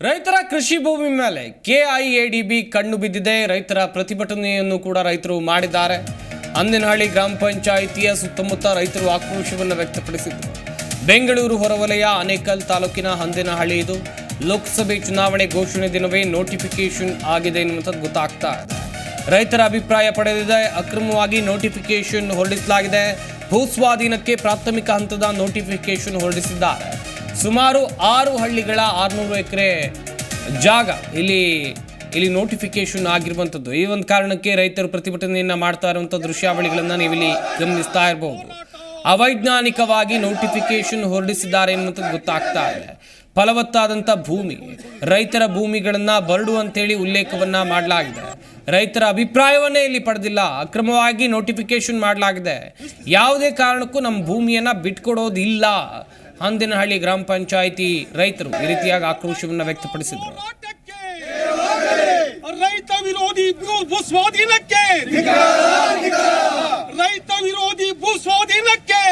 ರೈತರ ಕೃಷಿ ಭೂಮಿ ಮೇಲೆ ಕೆಐಎಡಿಬಿ ಕಣ್ಣು ಬಿದ್ದಿದೆ. ರೈತರ ಪ್ರತಿಭಟನೆಯನ್ನು ಕೂಡ ರೈತರು ಮಾಡಿದ್ದಾರೆ. ಅಂದಿನಹಳ್ಳಿ ಗ್ರಾಮ ಪಂಚಾಯಿತಿಯ ಸುತ್ತಮುತ್ತ ರೈತರು ಆಕ್ರೋಶವನ್ನು ವ್ಯಕ್ತಪಡಿಸಿದರು. ಬೆಂಗಳೂರು ಹೊರವಲಯ ಅನೇಕಲ್ ತಾಲೂಕಿನ ಹಂದಿನಹಳ್ಳಿ ಇದು. ಲೋಕಸಭೆ ಚುನಾವಣೆ ಘೋಷಣೆ ದಿನವೇ ನೋಟಿಫಿಕೇಶನ್ ಆಗಿದೆ ಎನ್ನುವಂಥದ್ದು ಗೊತ್ತಾಗ್ತಾ ಇದೆ. ರೈತರ ಅಭಿಪ್ರಾಯ ಪಡೆದಿದೆ. ಅಕ್ರಮವಾಗಿ ನೋಟಿಫಿಕೇಶನ್ ಹೊರಡಿಸಲಾಗಿದೆ. ಭೂಸ್ವಾಧೀನಕ್ಕೆ ಪ್ರಾಥಮಿಕ ಹಂತದ ನೋಟಿಫಿಕೇಶನ್ ಹೊರಡಿಸಿದ್ದಾರೆ. ಸುಮಾರು ಆರು ಹಳ್ಳಿಗಳ ಆರುನೂರು ಎಕರೆ ಜಾಗ ಇಲ್ಲಿ ಇಲ್ಲಿ ನೋಟಿಫಿಕೇಶನ್ ಆಗಿರುವಂಥದ್ದು. ಈ ಒಂದು ಕಾರಣಕ್ಕೆ ರೈತರು ಪ್ರತಿಭಟನೆಯನ್ನು ಮಾಡ್ತಾ ಇರುವಂಥ ದೃಶ್ಯಾವಳಿಗಳನ್ನು ನೀವಿಲ್ಲಿ ಗಮನಿಸ್ತಾ ಇರಬಹುದು ಅವೈಜ್ಞಾನಿಕವಾಗಿ ನೋಟಿಫಿಕೇಶನ್ ಹೊರಡಿಸಿದ್ದಾರೆ ಎನ್ನುವಂಥದ್ದು ಗೊತ್ತಾಗ್ತಾ ಇದೆ. ಫಲವತ್ತಾದಂಥ ಭೂಮಿ, ರೈತರ ಭೂಮಿಗಳನ್ನು ಬರಡು ಅಂತೇಳಿ ಉಲ್ಲೇಖವನ್ನು ಮಾಡಲಾಗಿದೆ. ರೈತರ ಅಭಿಪ್ರಾಯವನ್ನೇ ಇಲ್ಲಿ ಪಡೆದಿಲ್ಲ. ಅಕ್ರಮವಾಗಿ ನೋಟಿಫಿಕೇಶನ್ ಮಾಡಲಾಗಿದೆ. ಯಾವುದೇ ಕಾರಣಕ್ಕೂ ನಮ್ಮ ಭೂಮಿಯನ್ನು ಬಿಟ್ಕೊಡೋದಿಲ್ಲ. ಹಂದಿನಹಳ್ಳಿ ಗ್ರಾಮ ಪಂಚಾಯಿತಿ ರೈತರು ಈ ರೀತಿಯಾಗಿ ಆಕ್ರೋಶವನ್ನು ವ್ಯಕ್ತಪಡಿಸಿದರು. ರೈತ ವಿರೋಧಿ ಭೂ ಸ್ವಾಧೀನಕ್ಕೆ ರೈತ ವಿರೋಧಿ ಭೂ ಸ್ವಾಧೀನಕ್ಕೆ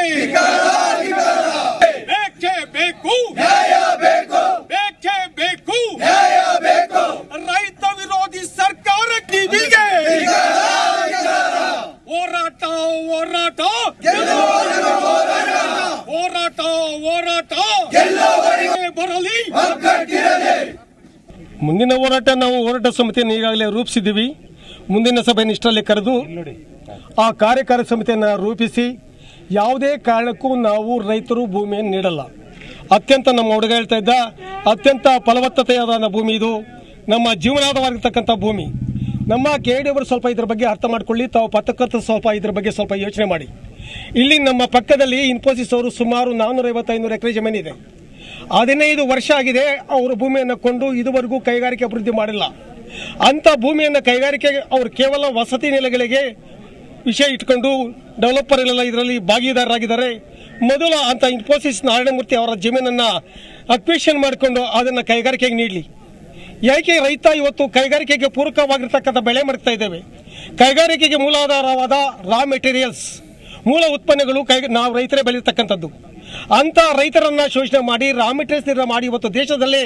ಬೇಕೇ ಬೇಕು ಬೇಕೇ ಬೇಕು, ರೈತ ವಿರೋಧಿ ಸರ್ಕಾರಕ್ಕೆ ಬಿಗೆ ಹೋರಾಟ ಹೋರಾಟ ಹೋರಾಟ ಹೋರಾಟ. ಬರಲಿ. ಮುಂದಿನ ಹೋರಾಟ ನಾವು ಹೋರಾಟ ಸಮಿತಿಯನ್ನು ಈಗಾಗಲೇ ರೂಪಿಸಿದ್ದೀವಿ. ಮುಂದಿನ ಸಭೆಯನ್ನು ಇಷ್ಟರಲ್ಲಿ ಕರೆದು ಆ ಕಾರ್ಯಕಾರಿ ಸಮಿತಿಯನ್ನು ರೂಪಿಸಿ ಯಾವುದೇ ಕಾರಣಕ್ಕೂ ನಾವು ರೈತರು ಭೂಮಿಯನ್ನು ನೀಡಲ್ಲ. ಅತ್ಯಂತ ನಮ್ಮ ಹುಡುಗ ಹೇಳ್ತಾ ಇದ್ದ ಅತ್ಯಂತ ಫಲವತ್ತತೆಯಾದ ಭೂಮಿ ಇದು. ನಮ್ಮ ಜೀವನಾಧಾರವಾಗಿರ್ತಕ್ಕಂಥ ಭೂಮಿ. ನಮ್ಮ ಕೆ ಡಿ ಅವರು ಸ್ವಲ್ಪ ಇದ್ರ ಬಗ್ಗೆ ಅರ್ಥ ಮಾಡ್ಕೊಳ್ಳಿ, ತಾವು ಪತ್ರಕರ್ತರು ಸ್ವಲ್ಪ ಇದ್ರ ಬಗ್ಗೆ ಸ್ವಲ್ಪ ಯೋಚನೆ ಮಾಡಿ. ಇಲ್ಲಿ ನಮ್ಮ ಪಕ್ಕದಲ್ಲಿ ಇನ್ಫೋಸಿಸ್ ಅವರು ಸುಮಾರು ನಾನ್ನೂರ ಐನೂರು ಎಕರೆ ಜಮೀನಿದೆ ಹದಿನೈದು ವರ್ಷ ಆಗಿದೆ ಅವರು ಭೂಮಿಯನ್ನು ಕೊಂಡು ಇದುವರೆಗೂ ಕೈಗಾರಿಕೆ ಅಭಿವೃದ್ಧಿ ಮಾಡಿಲ್ಲ. ಅಂಥ ಭೂಮಿಯನ್ನು ಕೈಗಾರಿಕೆ, ಅವರು ಕೇವಲ ವಸತಿ ನೆಲೆಗಳಿಗೆ ವಿಷಯ ಇಟ್ಕೊಂಡು ಡೆವಲಪರ್ ಎಲ್ಲ ಇದರಲ್ಲಿ ಭಾಗಿದಾರರಾಗಿದ್ದಾರೆ. ಮೊದಲ ಅಂತ ಇನ್ಫೋಸಿಸ್ ನಾರಾಯಣಮೂರ್ತಿ ಅವರ ಜಮೀನನ್ನು ಅಕ್ವಿಷನ್ ಮಾಡಿಕೊಂಡು ಅದನ್ನು ಕೈಗಾರಿಕೆಗೆ ನೀಡಲಿ. ಯಾಕೆ ರೈತ ಇವತ್ತು ಕೈಗಾರಿಕೆಗೆ ಪೂರಕವಾಗಿರ್ತಕ್ಕಂಥ ಬೆಳೆ ಮಾಡ್ತಾ ಇದ್ದೇವೆ? ಕೈಗಾರಿಕೆಗೆ ಮೂಲಾಧಾರವಾದ ರಾ ಮೆಟೀರಿಯಲ್ಸ್ ಮೂಲ ಉತ್ಪನ್ನಗಳು ಕೈ, ನಾವು ರೈತರೇ ಬೆಳೆಯತಕ್ಕಂಥದ್ದು. ಅಂತ ರೈತರನ್ನ ಶೋಷಣೆ ಮಾಡಿ ರಾ ಮೆಟೀರಿಯಲ್ಸ್ ಮಾಡಿ ಇವತ್ತು ದೇಶದಲ್ಲೇ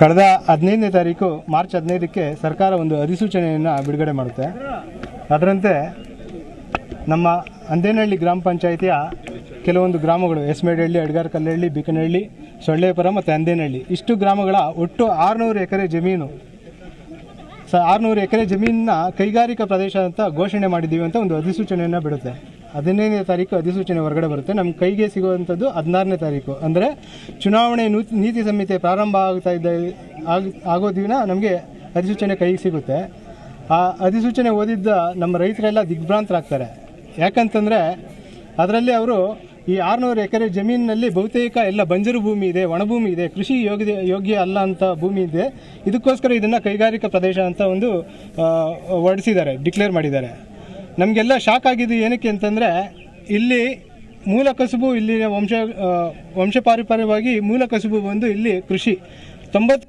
ಕಳೆದ ಹದಿನೈದನೇ ತಾರೀಕು, ಮಾರ್ಚ್ ಹದಿನೈದಕ್ಕೆ ಸರ್ಕಾರ ಒಂದು ಅಧಿಸೂಚನೆಯನ್ನು ಬಿಡುಗಡೆ ಮಾಡುತ್ತೆ. ಅದರಂತೆ ನಮ್ಮ ಅಂದೇನಹಳ್ಳಿ ಗ್ರಾಮ ಪಂಚಾಯಿತಿಯ ಕೆಲವೊಂದು ಗ್ರಾಮಗಳು, ಎಸ್ಮೇಡಹಳ್ಳಿ ಅಡ್ಗಾರ್ ಕಲ್ಲಹಳ್ಳಿ ಬಿಕನಹಳ್ಳಿ ಸೊಳ್ಳೆಪುರ ಮತ್ತು ಅಂದೇನಹಳ್ಳಿ. ಇಷ್ಟು ಗ್ರಾಮಗಳ ಒಟ್ಟು ಆರುನೂರು ಎಕರೆ ಜಮೀನು. ಸ ಆರುನೂರು ಎಕರೆ ಜಮೀನನ್ನ ಕೈಗಾರಿಕಾ ಪ್ರದೇಶ ಅಂತ ಘೋಷಣೆ ಮಾಡಿದ್ದೀವಿ ಅಂತ ಒಂದು ಅಧಿಸೂಚನೆಯನ್ನು ಬಿಡುತ್ತೆ. ಹದಿನೈದನೇ ತಾರೀಕು ಅಧಿಸೂಚನೆ ಹೊರಗಡೆ ಬರುತ್ತೆ. ನಮ್ಮ ಕೈಗೆ ಸಿಗುವಂಥದ್ದು ಹದಿನಾರನೇ ತಾರೀಕು. ಅಂದರೆ ಚುನಾವಣೆ ನೀತಿ ಸಂಹಿತೆ ಪ್ರಾರಂಭ ಆಗ್ತಾ ಇದ್ದ ಆಗ ಆಗೋ ದಿನ ನಮಗೆ ಅಧಿಸೂಚನೆ ಕೈಗೆ ಸಿಗುತ್ತೆ. ಆ ಅಧಿಸೂಚನೆ ಓದಿದ್ದ ನಮ್ಮ ರೈತರೆಲ್ಲ ದಿಗ್ಭ್ರಾಂತರಾಗ್ತಾರೆ. ಯಾಕಂತಂದರೆ ಅದರಲ್ಲಿ ಅವರು ಈ ಆರುನೂರು ಎಕರೆ ಜಮೀನಿನಲ್ಲಿ ಬಹುತೇಕ ಎಲ್ಲ ಬಂಜರು ಭೂಮಿ ಇದೆ, ಒಣಭೂಮಿ ಇದೆ, ಕೃಷಿ ಯೋಗ್ಯ ಯೋಗ್ಯ ಅಲ್ಲ ಅಂತ ಭೂಮಿ ಇದೆ. ಇದಕ್ಕೋಸ್ಕರ ಇದನ್ನು ಕೈಗಾರಿಕಾ ಪ್ರದೇಶ ಅಂತ ಒಂದು ಹೊರಡಿಸಿದ್ದಾರೆ, ಡಿಕ್ಲೇರ್ ಮಾಡಿದ್ದಾರೆ. ನಮಗೆಲ್ಲ ಶಾಕ್ ಆಗಿದ್ದು ಏನಕ್ಕೆ ಅಂತಂದರೆ, ಇಲ್ಲಿ ಮೂಲ ಕಸುಬು ಇಲ್ಲಿನ ವಂಶ ವಂಶಪಾರಂಪರ್ಯವಾಗಿ ಮೂಲ ಕಸುಬು ಬಂದು ಇಲ್ಲಿ ಕೃಷಿ. ತೊಂಬತ್ತು